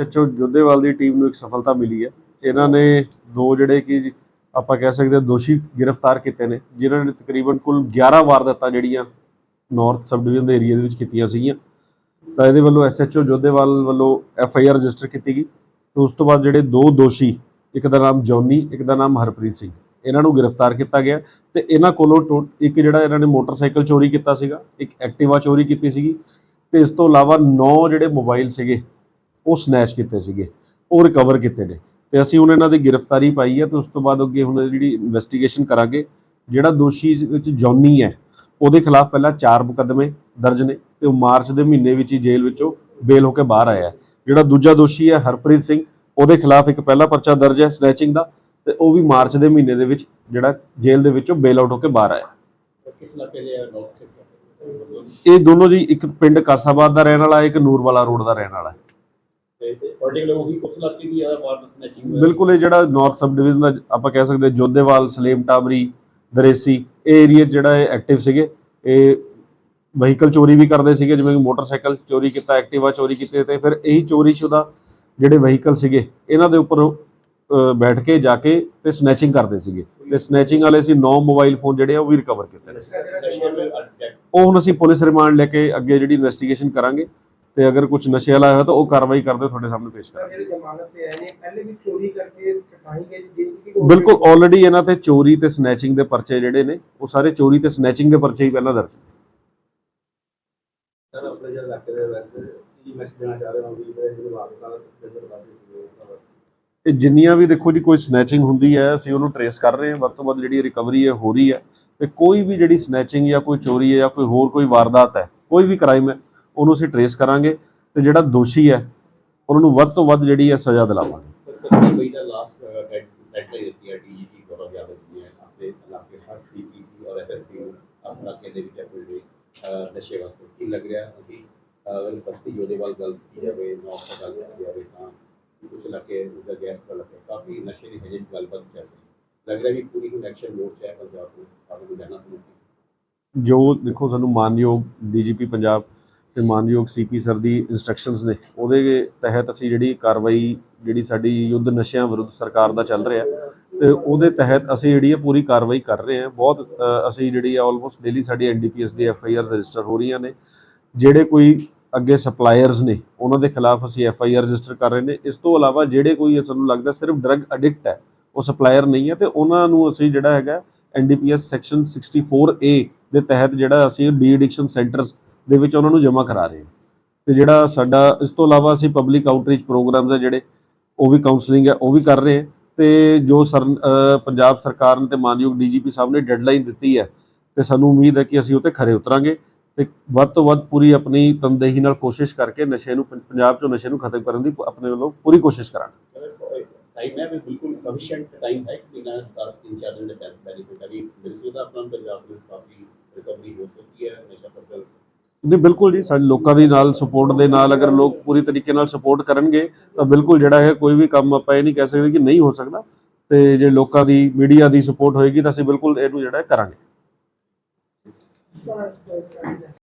SHO Jodhewal ਦੀ team ਨੂੰ ਇੱਕ ਸਫਲਤਾ ਮਿਲੀ ਹੈ। ਇਹਨਾਂ ਨੇ ਦੋ ਜਿਹੜੇ ਕਿ ਜੀ ਆਪਾਂ ਕਹਿ ਸਕਦੇ ਦੋਸ਼ੀ ਗ੍ਰਿਫਤਾਰ ਕੀਤੇ ਨੇ, ਜਿਨ੍ਹਾਂ ਨੇ ਤਕਰੀਬਨ ਕੁੱਲ 11 ਵਾਰਦਾਤਾਂ ਜਿਹੜੀਆਂ ਨਾਰਥ ਸਬ ਡਿਵੀਜ਼ਨ ਦੇ ਏਰੀਆ ਦੇ ਵਿੱਚ ਕੀਤੀਆਂ ਸੀਗੀਆਂ। ਤਾਂ ਇਹਦੇ ਵੱਲੋਂ ਐਸਐਚਓ ਜੋਧੇਵਾਲ ਵੱਲੋਂ ਐਫਆਈਆਰ ਰਜਿਸਟਰ ਕੀਤੀ ਗਈ। ਤੇ ਉਸ ਤੋਂ ਬਾਅਦ ਜਿਹੜੇ ਦੋ ਦੋਸ਼ੀ, ਇੱਕ ਦਾ ਨਾਮ ਜੌਨੀ, ਇੱਕ ਦਾ ਨਾਮ ਹਰਪ੍ਰੀਤ ਸਿੰਘ, ਇਹਨਾਂ ਨੂੰ ਗ੍ਰਿਫਤਾਰ ਕੀਤਾ ਗਿਆ। ਤੇ ਇਹਨਾਂ ਕੋਲੋਂ ਟੋ- ਇੱਕ ਜਿਹੜਾ ਇਹਨਾਂ ਨੇ ਮੋਟਰਸਾਈਕਲ ਚੋਰੀ ਕੀਤਾ ਸੀਗਾ, ਇੱਕ ਐਕਟਿਵਾ ਚੋਰੀ ਕੀਤੀ ਸੀਗੀ। ਤੇ ਇਸ ਤੋਂ ਇਲਾਵਾ 9 ਜਿਹੜੇ ਮੋਬਾਈਲ ਸੀਗੇ ਉਹ ਸਨੈਚ ਕੀਤੇ ਸੀਗੇ, ਉਹ ਰਿਕਵਰ ਕੀਤੇ ਨੇ। ਤੇ ਅਸੀਂ ਹੁਣ ਇਹਨਾਂ ਦੀ ਗ੍ਰਿਫਤਾਰੀ ਪਾਈ ਹੈ ਤੇ ਉਸ ਤੋਂ ਬਾਅਦ ਅੱਗੇ ਹੁਣ ਜਿਹੜੀ ਇਨਵੈਸਟੀਗੇਸ਼ਨ ਕਰਾਂਗੇ, ਜਿਹੜਾ ਦੋਸ਼ੀ ਵਿੱਚ ਜੌਨੀ ਹੈ, ਉਹਦੇ ਖਿਲਾਫ ਪਹਿਲਾਂ ਚਾਰ ਮੁਕੱਦਮੇ ਦਰਜ ਨੇ ਤੇ ਉਹ ਮਾਰਚ ਦੇ ਮਹੀਨੇ ਵਿੱਚ ਹੀ ਜੇਲ੍ਹ ਵਿੱਚੋਂ ਬੇਲ ਹੋ ਕੇ ਬਾਹਰ ਆਇਆ ਜਿਹੜਾ ਦੂਜਾ ਦੋਸ਼ੀ ਹੈ ਹਰਪ੍ਰੀਤ ਸਿੰਘ, ਉਹਦੇ ਖਿਲਾਫ ਇੱਕ ਪਹਿਲਾ ਪਰਚਾ ਦਰਜ ਹੈ ਸਨੈਚਿੰਗ ਦਾ ਤੇ ਉਹ ਵੀ ਮਾਰਚ ਦੇ ਮਹੀਨੇ ਦੇ ਵਿੱਚ ਜਿਹੜਾ ਜੇਲ੍ਹ ਦੇ ਵਿੱਚੋਂ ਬੇਲ ਆਊਟ ਹੋ ਕੇ ਬਾਹਰ ਆਇਆ। ਕਿਸ ਇਲਾਕੇ ਦੇ ਇਹ ਦੋਨੋਂ ਜੀ ਇੱਕ ਪਿੰਡ ਕਾਸਾਬਾਦ ਦਾ ਰਹਿਣ ਵਾਲਾ, ਇੱਕ ਨੂਰਵਾਲਾ ਰੋਡ ਦਾ ਰਹਿਣ ਵਾਲਾ ਹੈ। ਪਾਰਟਿਕੂਲਰ ਉਹੀ ਉਸ ਇਲਾਕੇ ਦੀ ਜ਼ਿਆਦਾ ਵਾਰ ਸਨੈਚਿੰਗ ਬਿਲਕੁਲ ਇਹ ਜਿਹੜਾ ਨਾਰਥ ਸਬ ਡਿਵੀਜ਼ਨ ਦਾ ਆਪਾਂ ਕਹਿ ਸਕਦੇ ਜੋਧੇਵਾਲ ਸਲੇਮ ਟਾਬਰੀ ਦਰੇਸੀ ਇਹ ਏਰੀਆ ਜਿਹੜਾ ਇਹ ਐਕਟਿਵ ਸੀਗੇ। ਇਹ ਵਹੀਕਲ ਚੋਰੀ ਵੀ ਕਰਦੇ ਸੀਗੇ ਜਿਵੇਂ ਕਿ ਮੋਟਰਸਾਈਕਲ ਚੋਰੀ ਕੀਤਾ ਐਕਟਿਵਾ ਚੋਰੀ ਕੀਤੇ ਤੇ ਫਿਰ ਇਹੀ ਚੋਰੀ ਸ਼ੁਦਾ ਜਿਹੜੇ ਵਹੀਕਲ ਸੀਗੇ ਇਹਨਾਂ ਦੇ ਉੱਪਰ ਬੈਠ ਕੇ ਜਾ ਕੇ ਤੇ ਸਨੈਚਿੰਗ ਕਰਦੇ ਸੀਗੇ। ਤੇ ਸਨੈਚਿੰਗ ਵਾਲੇ ਸੀ 9 ਮੋਬਾਈਲ ਫੋਨ ਜਿਹੜੇ ਆ ਉਹ ਵੀ ਰਿਕਵਰ ਕੀਤੇ ਨੇ। ਉਹ ਹੁਣ ਅਸੀਂ ਪੁਲਿਸ ਰਿਮਾਂਡ ਲੈ ਕੇ ਅੱਗੇ ਜਿਹੜੀ ਇਨਵੈਸਟੀਗੇਸ਼ਨ ਕਰਾਂਗੇ। ਤੇ ਅਗਰ ਕੁਝ ਨਸ਼ੇ ਵਾਲਾ ਹੋਇਆ ਤਾਂ ਉਹ ਕਾਰਵਾਈ ਕਰਦੇ ਤੁਹਾਡੇ ਸਾਹਮਣੇ ਪੇਸ਼ ਕਰਾਂਗੇ ਜਿਹੜੇ ਜ਼ਮਾਨਤ ਤੇ ਆਏ ਨੇ ਪਹਿਲੇ ਵੀ ਚੋਰੀ ਕਰਕੇ ਕਟਾਈ ਗਏ ਜੇਲ੍ਹ ਚ ਕਿ ਬਿਲਕੁਲ ਆਲਰੇਡੀ ਇਹਨਾਂ ਤੇ ਚੋਰੀ ਤੇ ਸਨੈਚਿੰਗ ਦੇ ਪਰਚੇ ਜਿਹੜੇ ਨੇ ਉਹ ਸਾਰੇ ਚੋਰੀ ਤੇ ਸਨੈਚਿੰਗ ਦੇ ਪਰਚੇ ਹੀ ਪਹਿਲਾਂ ਦਰਜ ਨੇ। ਸਰ ਆਪਣੇ ਜਿਹੜਾ ਇਲਾਕੇ ਦੇ ਵਿੱਚ ਕੀ ਮੈਸੇਜ ਦੇਣਾ ਚਾਹ ਰਹੇ ਹੋ? ਵੀ ਜਿਹੜੇ ਵਾਰਦਾਤਾਂ ਦਾ ਨਜ਼ਰ ਰੱਖਦੇ ਸੀ ਉਹਨਾਂ ਵਾਸਤੇ ਇਹ ਜਿੰਨੀਆਂ ਵੀ ਦੇਖੋ ਜੀ ਕੋਈ ਸਨੈਚਿੰਗ ਹੁੰਦੀ ਹੈ ਅਸੀਂ ਉਹਨੂੰ ਟਰੇਸ ਕਰ ਰਹੇ ਹਾਂ ਵੱਧ ਤੋਂ ਵੱਧ ਜਿਹੜੀ ਰਿਕਵਰੀ ਹੈ ਹੋ ਰਹੀ ਹੈ। ਤੇ ਕੋਈ ਵੀ ਜਿਹੜੀ ਸਨੈਚਿੰਗ ਜਾਂ ਕੋਈ ਚੋਰੀ ਹੈ ਜਾਂ ਕੋਈ ਹੋਰ ਕੋਈ ਵਾਰਦਾਤ ਹੈ ਕੋਈ ਵੀ ਕ੍ਰਾਈਮ ਹੈ ਉਹਨੂੰ ਅਸੀਂ ਟਰੇਸ ਕਰਾਂਗੇ ਤੇ ਜਿਹੜਾ ਦੋਸ਼ੀ ਹੈ ਉਹਨਾਂ ਨੂੰ ਵੱਧ ਤੋਂ ਵੱਧ ਜਿਹੜੀ ਹੈ ਸਜ਼ਾ ਦਿਲਾਵਾਂਗੇ। ਸਰ ਮਈ ਦਾ ਲਾਸਟ ਡੈਡਲਾਈਨ ਦਿੱਤੀ ਹੈ ਡੀਜੀਪੀ ਗੌਰਵ ਯਾਦਵ ਜੀ ਨੇ ਆਪਣੇ ਇਲਾਕੇ ਹਰ ਸੀਪੀਸੀ ਔਰ ਐਸਐਸਪੀ ਨੂੰ ਆਪਣੇ ਇਲਾਕੇ ਦੇ ਵਿੱਚ ਆਪਣੇ ਨਸ਼ੇ ਵਾਸਤੇ ਕੀ ਲੱਗ ਰਿਹਾ। ਕਿ ਅਗਰ ਬਸਤੀ ਜੋਧੇਵਾਲ ਗੱਲ ਕੀਤੀ ਜਾਵੇ ਨੌਕ ਦਾ ਗੱਲ ਕੀਤੀ ਜਾਵੇ ਤਾਂ ਉਸ ਇਲਾਕੇ ਦਾ ਗੈਸ ਦਾ ਲੱਗੇ। ਕਾਫੀ ਨਸ਼ੇ ਦੀ ਹਜੇ ਵੀ ਗੱਲਬਾਤ ਚੱਲ ਰਹੀ ਲੱਗ ਰਿਹਾ ਵੀ ਪੂਰੀ ਕਨੈਕਸ਼ਨ ਮੋਰਚਾ ਹੈ ਪੰਜਾਬ ਨੂੰ ਕਾਫੀ ਲੁਧਿਆਣਾ ਸਮੂਹ ਜੋ ਦੇਖੋ ਸਾਨੂੰ ਮਾਨਯੋਗ ਡੀਜੀਪੀ ਪੰਜਾਬ ਤੇ ਮਾਨਯੋਗ ਸੀਪੀ ਸਰ ਦੀ ਇਨਸਟਰਕਸ਼ਨਸ ਨੇ, ਉਹਦੇ ਤਹਿਤ ਅਸੀਂ ਜਿਹੜੀ ਕਾਰਵਾਈ, ਜਿਹੜੀ ਸਾਡੀ ਯੁੱਧ ਨਸ਼ਿਆਂ ਵਿਰੁੱਧ ਸਰਕਾਰ ਦਾ ਚੱਲ ਰਿਹਾ ਤੇ ਉਹਦੇ ਤਹਿਤ ਅਸੀਂ ਜਿਹੜੀ ਹੈ ਪੂਰੀ ਕਾਰਵਾਈ ਕਰ ਰਹੇ ਹਾਂ। ਬਹੁਤ ਅਸੀਂ ਜਿਹੜੀ ਹੈ ਆਲਮੋਸਟ ਡੇਲੀ ਸਾਡੀ ਐਨਡੀਪੀਐਸ ਦੀ ਐਫਆਈਆਰ ਰਜਿਸਟਰ ਹੋ ਰਹੀਆਂ ਨੇ, ਜਿਹੜੇ ਕੋਈ ਅੱਗੇ ਸਪਲਾਇਰਸ ਨੇ, ਉਹਨਾਂ ਦੇ ਖਿਲਾਫ ਅਸੀਂ ਐੱਫ ਆਈ ਆਰ ਰਜਿਸਟਰ ਕਰ ਰਹੇ ਨੇ। ਇਸ ਤੋਂ ਇਲਾਵਾ ਜਿਹੜੇ ਕੋਈ ਸਾਨੂੰ ਲੱਗਦਾ ਸਿਰਫ ਡਰੱਗ ਐਡਿਕਟ ਹੈ, ਉਹ ਸਪਲਾਇਰ ਨਹੀਂ ਹੈ ਤੇ ਉਹਨਾਂ ਨੂੰ ਅਸੀਂ ਜਿਹੜਾ ਹੈਗਾ ਐਨਡੀਪੀਐਸ ਸੈਕਸ਼ਨ 64A ਦੇ ਤਹਿਤ ਜਿਹੜਾ ਅਸੀਂ ਡੀ ਐਡਿਕਸ਼ਨ ਸੈਂਟਰਸ ਦੇ ਵਿੱਚ ਉਹਨਾਂ ਨੂੰ ਜਮ੍ਹਾਂ ਕਰਾ ਰਹੇ ਹਾਂ। ਤੇ ਜਿਹੜਾ ਸਾਡਾ, ਇਸ ਤੋਂ ਇਲਾਵਾ ਅਸੀਂ ਪਬਲਿਕ ਆਊਟਰੀਚ ਪ੍ਰੋਗਰਾਮਸ ਹੈ ਜਿਹੜੇ, ਉਹ ਵੀ ਕਾਉਂਸਲਿੰਗ ਹੈ ਉਹ ਵੀ ਕਰ ਰਹੇ ਹਾਂ। ਤੇ ਜੋ ਪੰਜਾਬ ਸਰਕਾਰ ਨੇ ਤੇ ਮਾਨਯੋਗ ਡੀਜੀਪੀ ਸਾਹਿਬ ਨੇ ਡੈਡਲਾਈਨ ਦਿੱਤੀ ਹੈ, ਤੇ ਸਾਨੂੰ ਉਮੀਦ ਹੈ ਕਿ ਅਸੀਂ ਉੱਤੇ ਖਰੇ ਉਤਰਾਂਗੇ। ਤੇ ਵੱਧ ਤੋਂ ਵੱਧ ਪੂਰੀ ਆਪਣੀ ਤਨਦੇਹੀ ਨਾਲ ਕੋਸ਼ਿਸ਼ ਕਰਕੇ ਨਸ਼ੇ ਨੂੰ ਪੰਜਾਬ ਚੋਂ ਨਸ਼ੇ ਨੂੰ ਖਤਮ ਕਰਨ ਦੀ ਆਪਣੇ ਵੱਲੋਂ ਪੂਰੀ ਕੋਸ਼ਿਸ਼ ਕਰਾਂਗੇ। ਟਾਈਮ ਹੈ ਵੀ ਬਿਲਕੁਲ ਸਫੀਸ਼ੀਐਂਟ ਟਾਈਮ ਹੈ ਕਿ ਬਿਨਾਂ ਕਾਰ ਤਿੰਨ, ਚਾਰ ਦਿਨ ਦੇ ਬੈਨੀਫਿਟ ਹੈ। ਵੀ ਬਿਲਕੁਲ ਦਾ ਆਪਣਾ ਪੰਜਾਬ ਵਿੱਚ ਕਾਫੀ ਰਿਕਵਰੀ ਹੋ ਸਕਦੀ ਹੈ, ਨਸ਼ਾ ਫਸਲ ਨਹੀਂ ਬਿਲਕੁਲ ਜੀ, ਸਾਡੇ ਲੋਕਾਂ ਦੀ ਨਾਲ ਸਪੋਰਟ ਦੇ ਨਾਲ ਅਗਰ ਲੋਕ ਪੂਰੀ ਤਰੀਕੇ ਨਾਲ ਸਪੋਰਟ ਕਰਨਗੇ, ਤਾਂ ਬਿਲਕੁਲ ਜਿਹੜਾ ਹੈ ਕੋਈ ਵੀ ਕੰਮ ਆਪਾਂ ਇਹ ਨਹੀਂ ਕਹਿ ਸਕਦੇ ਕਿ ਨਹੀਂ ਹੋ ਸਕਦਾ। ਤੇ ਜੇ ਲੋਕਾਂ ਦੀ ਮੀਡੀਆ ਦੀ ਸਪੋਰਟ ਹੋਏਗੀ ਤਾਂ ਅਸੀਂ ਬਿਲਕੁਲ ਇਹਨੂੰ ਜਿਹੜਾ ਹੈ ਕਰਾਂਗੇ।